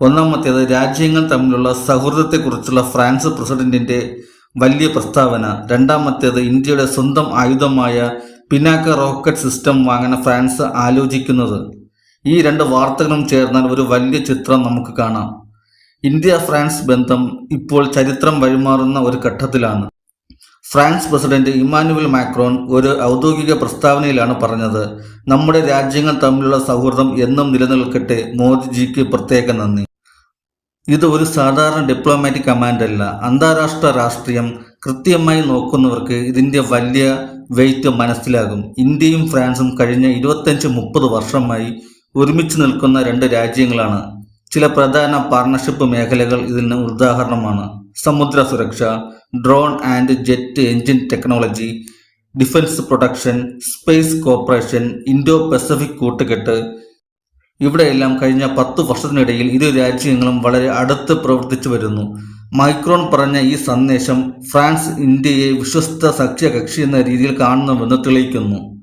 ഒന്നാമത്തേത് രാജ്യങ്ങൾ തമ്മിലുള്ള സൗഹൃദത്തെക്കുറിച്ചുള്ള ഫ്രാൻസ് പ്രസിഡന്റിന്റെ വലിയ പ്രസ്താവന. രണ്ടാമത്തേത് ഇന്ത്യയുടെ സ്വന്തം ആയുധമായ പിനാക്ക റോക്കറ്റ് സിസ്റ്റം വാങ്ങാൻ ഫ്രാൻസ് ആലോചിക്കുന്നത്. ഈ രണ്ട് വാർത്തകളും ചേർന്നാൽ ഒരു വലിയ ചിത്രം നമുക്ക് കാണാം. ഇന്ത്യ ഫ്രാൻസ് ബന്ധം ഇപ്പോൾ ചരിത്രം വഴിമാറുന്ന ഒരു ഘട്ടത്തിലാണ്. ഫ്രാൻസ് പ്രസിഡന്റ് ഇമ്മാനുവൽ മാക്രോൺ ഒരു ഔദ്യോഗിക പ്രസ്താവനയിലാണ് പറഞ്ഞത് നമ്മുടെ രാജ്യങ്ങൾ തമ്മിലുള്ള സൗഹൃദം എന്നും നിലനിൽക്കട്ടെ മോദിജിക്ക് പ്രത്യേക നന്ദി. ഇത് ഒരു സാധാരണ ഡിപ്ലോമാറ്റിക് കമാൻഡ് അല്ല. അന്താരാഷ്ട്ര രാഷ്ട്രീയം കൃത്യമായി നോക്കുന്നവർക്ക് ഇതിന്റെ വലിയ വെയിറ്റ് മനസ്സിലാകും. ഇന്ത്യയും ഫ്രാൻസും കഴിഞ്ഞ ഇരുപത്തഞ്ച് മുപ്പത് വർഷമായി ഒരുമിച്ച് നിൽക്കുന്ന രണ്ട് രാജ്യങ്ങളാണ്. ചില പ്രധാന പാർട്ണർഷിപ്പ് മേഖലകൾ ഇതിന് ഉദാഹരണമാണ്. സമുദ്ര സുരക്ഷ drone and jet engine technology defence production space corporation Indo Pacific കൂട്ടുകെട്ട്. ഇവിടെയെല്ലാം കഴിഞ്ഞ പത്തു വർഷത്തിനിടയിൽ ഇരു രാജ്യങ്ങളും വളരെ അടുത്ത് പ്രവർത്തിച്ചു വരുന്നു. മൈക്രോൺ പറഞ്ഞ ഈ സന്ദേശം ഫ്രാൻസ് ഇന്ത്യയെ വിശ്വസ്ത സഖ്യകക്ഷി എന്ന രീതിയിൽ കാണുന്നുവെന്ന് തെളിയിക്കുന്നു.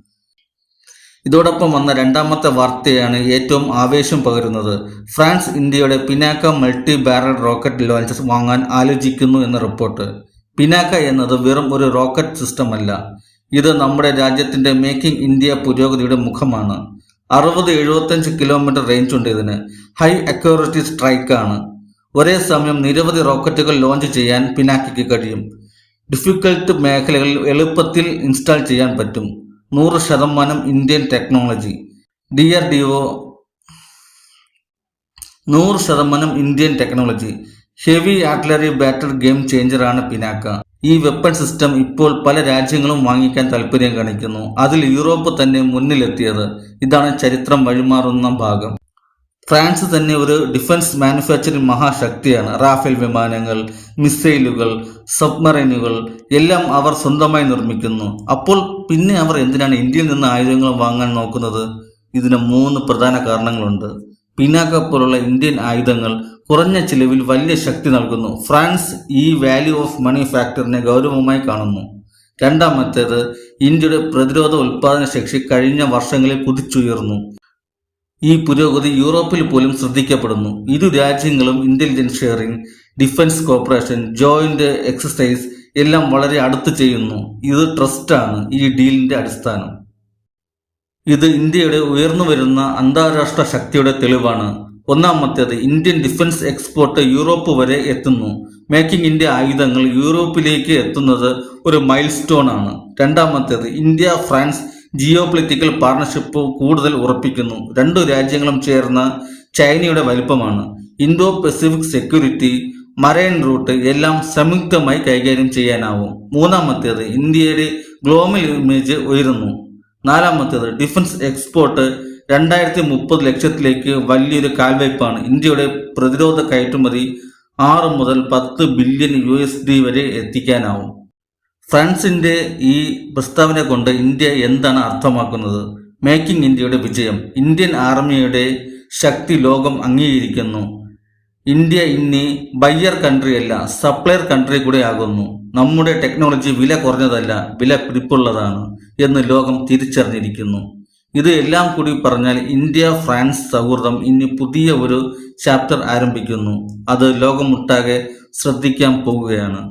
ഇതോടൊപ്പം വന്ന രണ്ടാമത്തെ വാർത്തയാണ് ഏറ്റവും ആവേശം പകരുന്നത്. ഫ്രാൻസ് ഇന്ത്യയുടെ Pinaka multi barrel rocket launches വാങ്ങാൻ ആലോചിക്കുന്നു എന്ന റിപ്പോർട്ട്. പിനാക്ക എന്നത് വെറും ഒരു റോക്കറ്റ് സിസ്റ്റം അല്ല. ഇത് നമ്മുടെ രാജ്യത്തിന്റെ മേക്കിംഗ് ഇന്ത്യ പുരോഗതിയുടെ മുഖമാണ്. അറുപത് എഴുപത്തഞ്ച് കിലോമീറ്റർ റേഞ്ച് ഉണ്ട് ഇതിന്. ഹൈ അക്യൂറിറ്റി സ്ട്രൈക്കാണ് ഒരേ സമയം നിരവധി റോക്കറ്റുകൾ ലോഞ്ച് ചെയ്യാൻ പിനാക്കിക്ക് കഴിയും. ഡിഫിക്കൽട്ട് മേഖലകളിൽ എളുപ്പത്തിൽ ഇൻസ്റ്റാൾ ചെയ്യാൻ പറ്റും. നൂറ് ശതമാനം Indian technology D R D O നൂറ് ശതമാനം Indian technology heavy artillery battery game ചേഞ്ചറാണ് Pinaka. ഈ വെപ്പൺ സിസ്റ്റം ഇപ്പോൾ പല രാജ്യങ്ങളും വാങ്ങിക്കാൻ താല്പര്യം കാണിക്കുന്നു. അതിൽ യൂറോപ്പ് തന്നെ മുന്നിലെത്തിയത്. ഇതാണ് ചരിത്രം വഴിമാറുന്ന ഭാഗം. ഫ്രാൻസ് തന്നെ ഒരു ഡിഫൻസ് മാനുഫാക്ചറിംഗ് മഹാശക്തിയാണ്. റാഫേൽ വിമാനങ്ങൾ മിസൈലുകൾ സബ്മറൈനുകൾ എല്ലാം അവർ സ്വന്തമായി നിർമ്മിക്കുന്നു. അപ്പോൾ പിന്നെ അവർ എന്തിനാണ് ഇന്ത്യയിൽ നിന്ന് ആയുധങ്ങൾ വാങ്ങാൻ നോക്കുന്നത്? ഇതിന് മൂന്ന് പ്രധാന കാരണങ്ങളുണ്ട്. പിന്നാക്ക പോലുള്ള ഇന്ത്യൻ ആയുധങ്ങൾ കുറഞ്ഞ ചിലവിൽ വലിയ ശക്തി നൽകുന്നു. ഫ്രാൻസ് ഈ വാല്യൂ ഓഫ് മണി ഫാക്ടറിനെ ഗൗരവമായി കാണുന്നു. രണ്ടാമത്തേത് ഇന്ത്യയുടെ പ്രതിരോധ ഉൽപാദന ശേഷി കഴിഞ്ഞ വർഷങ്ങളിൽ കുതിച്ചുയർന്നു. ഈ പുരോഗതി യൂറോപ്പിൽ പോലും ശ്രദ്ധിക്കപ്പെടുന്നു. ഇരു രാജ്യങ്ങളും intelligence sharing defence corporation joint exercise എല്ലാം വളരെ അടുത്ത് ചെയ്യുന്നു. ഇത് ട്രസ്റ്റാണ് ഈ ഡീലിന്റെ അടിസ്ഥാനം. ഇത് ഇന്ത്യയുടെ ഉയർന്നു വരുന്ന അന്താരാഷ്ട്ര ശക്തിയുടെ തെളിവാണ്. ഒന്നാമത്തേത് ഇന്ത്യൻ ഡിഫൻസ് എക്സ്പോർട്ട് യൂറോപ്പ് വരെ എത്തുന്നു. മേക്കിംഗ് ഇന്ത്യ ആയുധങ്ങൾ യൂറോപ്പിലേക്ക് എത്തുന്നത് ഒരു മൈൽ സ്റ്റോൺ ആണ്. രണ്ടാമത്തേത് India France geopolitical partnership കൂടുതൽ ഉറപ്പിക്കുന്നു. രണ്ടു രാജ്യങ്ങളും ചേർന്ന ചൈനയുടെ വലുപ്പമാണ്. Indo Pacific security marine route എല്ലാം സംയുക്തമായി കൈകാര്യം ചെയ്യാനാവും. മൂന്നാമത്തേത് ഇന്ത്യയുടെ ഗ്ലോബൽ ഇമേജ് ഉയരുന്നു. നാലാമത്തേത് ഡിഫൻസ് എക്സ്പോർട്ട് രണ്ടായിരത്തി മുപ്പത് ലക്ഷത്തിലേക്ക് വലിയൊരു കാൽവയ്പാണ് ഇന്ത്യയുടെ പ്രതിരോധ കയറ്റുമതി ആറ് മുതൽ പത്ത് ബില്യൺ യു എസ് ഡി വരെ എത്തിക്കാനാവും. ഫ്രാൻസിന്റെ ഈ പ്രസ്താവന കൊണ്ട് ഇന്ത്യ എന്താണ് അർത്ഥമാക്കുന്നത്? മേക്കിംഗ് ഇന്ത്യയുടെ വിജയം. ഇന്ത്യൻ ആർമിയുടെ ശക്തി ലോകം അംഗീകരിക്കുന്നു. ഇന്ത്യ ഇനി ബയ്യർ കൺട്രി അല്ല സപ്ലയർ കൺട്രി കൂടെ ആകുന്നു. നമ്മുടെ ടെക്നോളജി വില കുറഞ്ഞതല്ല വില പിടിപ്പുള്ളതാണ് എന്ന് ലോകം തിരിച്ചറിഞ്ഞിരിക്കുന്നു. ഇത് എല്ലാം കൂടി പറഞ്ഞാൽ ഇന്ത്യ ഫ്രാൻസ് സൗഹൃദം ഇനി പുതിയ ഒരു ചാപ്റ്റർ ആരംഭിക്കുന്നു. അത് ലോകമൊട്ടാകെ ശ്രദ്ധിക്കാൻ പോവുകയാണ്